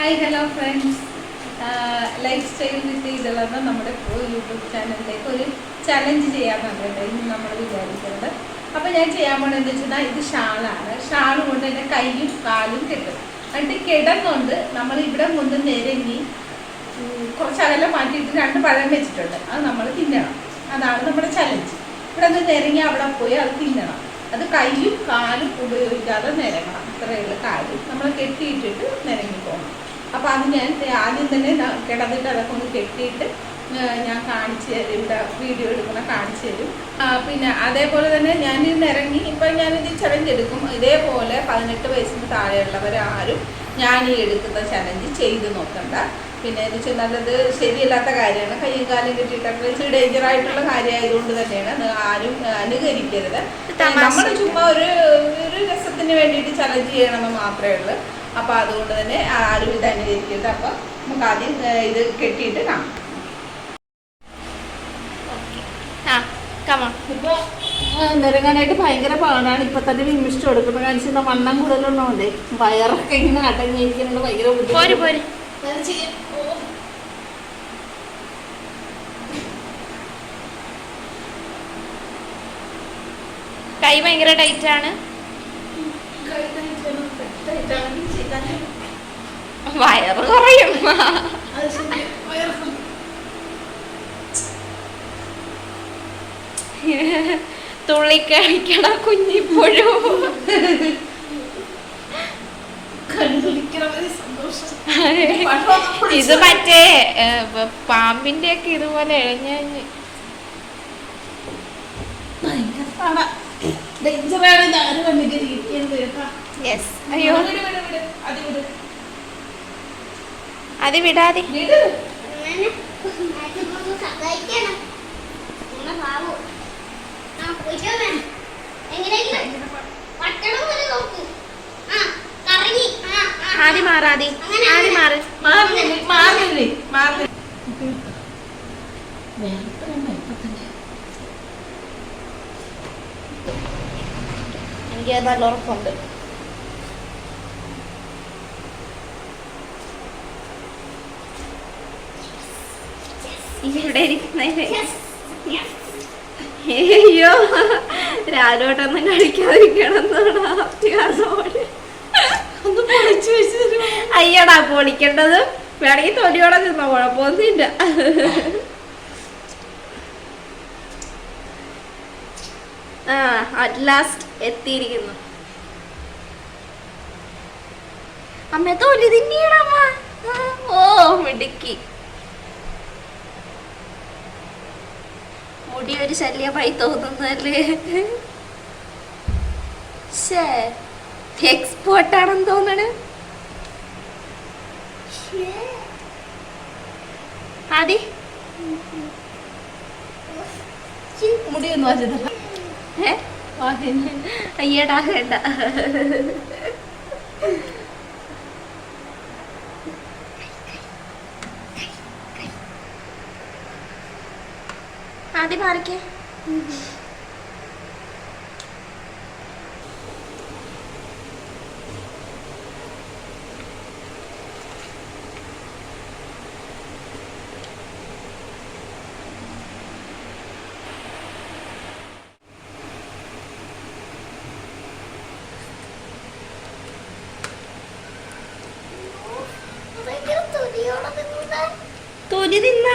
Hi hello friends lifestyle with ഇതെല്ലാം നമ്മുടെ YouTube ചാനലിലേക്ക് ഒരു ചലഞ്ച് ചെയ്യാൻ കേട്ടോ ഇന്ന് നമ്മൾ വിചാരിക്കുന്നത്. അപ്പോൾ ഞാൻ ചെയ്യാൻ പോണെന്ന് വെച്ചാൽ ഇത് ഷാളാണ്. ഷാൾ കൊണ്ട് എന്റെ കൈയും കാലും കെട്ടും. എന്നിട്ട് കിടന്നുകൊണ്ട് നമ്മൾ ഇവിടെ മുന്ന് നിരങ്ങി കുറച്ച് അകലം മാറ്റിയിട്ട് രണ്ട് പഴം വെച്ചിട്ടുണ്ട്. അത് നമ്മൾ തിന്നണം. അതാണ് നമ്മുടെ ചലഞ്ച് ഇവിടെ നിന്ന് നിരങ്ങി അവിടെ പോയി അത് തിന്നണം. അത് കൈയും കാലും ഉപയോഗിക്കാതെ നിരങ്ങണം. ഇത്രയുള്ള കാര്യം. നമ്മൾ കെട്ടിയിട്ടിട്ട് നിരങ്ങി പോകണം അപ്പോൾ അത് ഞാൻ ആദ്യം തന്നെ കിടന്നിട്ട് അതൊക്കെ ഒന്ന് കെട്ടിയിട്ട് ഞാൻ കാണിച്ച് തരും. ഇവിടെ വീഡിയോ എടുക്കുന്ന കാണിച്ചു തരും. പിന്നെ അതേപോലെ തന്നെ ഞാൻ ഇന്ന് ഇറങ്ങി ഇപ്പം ഞാനിത് ചലഞ്ച് എടുക്കും. ഇതേപോലെ പതിനെട്ട് വയസ്സിന് താഴെയുള്ളവരാരും ഞാൻ ഈ എടുക്കുന്ന ചലഞ്ച് ചെയ്ത് നോക്കണ്ട. പിന്നെ എന്ന് വെച്ചാൽ നല്ലത് ശരിയല്ലാത്ത കാര്യമാണ്. കൈ കാലം കിട്ടിയിട്ടൊക്കെ ഇച്ചിരി ഡേഞ്ചർ ആയിട്ടുള്ള കാര്യമായതുകൊണ്ട് തന്നെയാണ് ആരും അനുകരിക്കരുത്. നമ്മൾ ചുമ്മാ ഒരു ഒരു രസത്തിന് വേണ്ടിയിട്ട് ചലഞ്ച് ചെയ്യണമെന്ന് മാത്രമേ ഉള്ളൂ. അപ്പോൾ അതുകൊണ്ട് തന്നെ ആരും ഇത് അനുകരിക്കരുത് അപ്പോൾ നമുക്ക് ആദ്യം ഇത് കെട്ടിയിട്ട് കാണാം. ഇപ്പോൾ നിരങ്ങാനായിട്ട് ഭയങ്കര പാടാണ്. ഇപ്പൊ തന്നെ വിമിഷ്ടം കൊടുക്കുന്നത് കാണിച്ചു വണ്ണം കൂടുതലുള്ളതുകൊണ്ട് വയറൊക്കെ ഇങ്ങനെ അടങ്ങിയിരിക്കുന്നത് ഭയങ്കര പോര് ബുദ്ധിമുട്ട്. കൈ ഭയങ്കര ടൈറ്റാണ് ആണ്. കൈ ടൈറ്റാണ് ചെയ്താലേ. വയറ് കുറയും. തുള്ളി കഴിക്കണ കുഞ്ഞിപ്പോഴും. ഇത് മറ്റേ പാമ്പിന്റെ ഒക്കെ ഇതുപോലെ എഴഞ്ഞ ഭയങ്കര അയ്യോ. അത് വിട്. അത് വിടാതെ. വിട്. സഹായിക്കണം. നമ്മളെ മാറി. ആ പോയിട്ടോ വേണം എങ്ങനെയെങ്കിലും പട്ടണം പോലെ നോക്കൂ ആ കറങ്ങി ആ ആ ആദ്യം മാറാതെ ആദ്യം മാറ് മാറി നില്ല്, മാറി നില്ല്, മാറി നില്ല്. വേറിട്ട് വേണ്ട, ഇപ്പൊ തന്നെ. എനിക്ക് നല്ല ഉറപ്പുണ്ട്. ഇവിടെ അയ്യോ രാജോട്ടൊന്നും കഴിക്കാതിരിക്കണം തരുമോ? അയ്യടാ പൊളിക്കേണ്ടത് വേണമെങ്കിൽ തൊലിയോടെ നിന്നോ കുഴപ്പമൊന്നുമില്ല. അറ്റ് ലാസ്റ്റ് എത്തിയിരിക്കുന്നു. അമ്മ തൊലി തിന്നീടമ്മ ഓ മിടുക്കി. മുടി ഒരു ശല്യമായി തോന്നുന്നല്ലേ? ശേ എക്സ്പോർട്ടാണെന്ന് തോന്നണ്. ആദി. മുടിയൊന്നും വാശിതല്ല. അയ്യടാ വേണ്ട. ആദ്യം മാറിക്കേ ഭയങ്കര തൊലിയോടെ നിന്നതാ. തൊലി തിന്ന.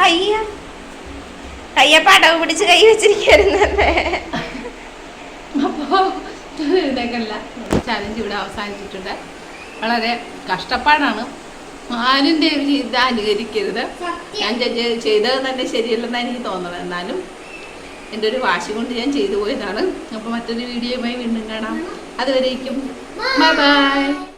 കയ്യ. കയ്യ പടവ് പിടിച്ച് കൈ വെച്ചിരിക്കുന്നല്ലേ ചാലഞ്ച് ഇവിടെ അവസാനിച്ചിട്ടുണ്ട്. വളരെ കഷ്ടപ്പാടാണ് ആരും ഒരു ഇത് അനുകരിക്കരുത്. ഞാൻ ചെയ്തത് തന്നെ ശരിയല്ലെന്നാണ് എനിക്ക് തോന്നുന്നത്. എന്നാലും എന്റെ ഒരു വാശി കൊണ്ട് ഞാൻ ചെയ്തു പോയതാണ്. അപ്പോൾ മറ്റൊരു വീഡിയോയുമായി വീണ്ടും കാണാം. അതുവരേക്കും ബൈ ബൈ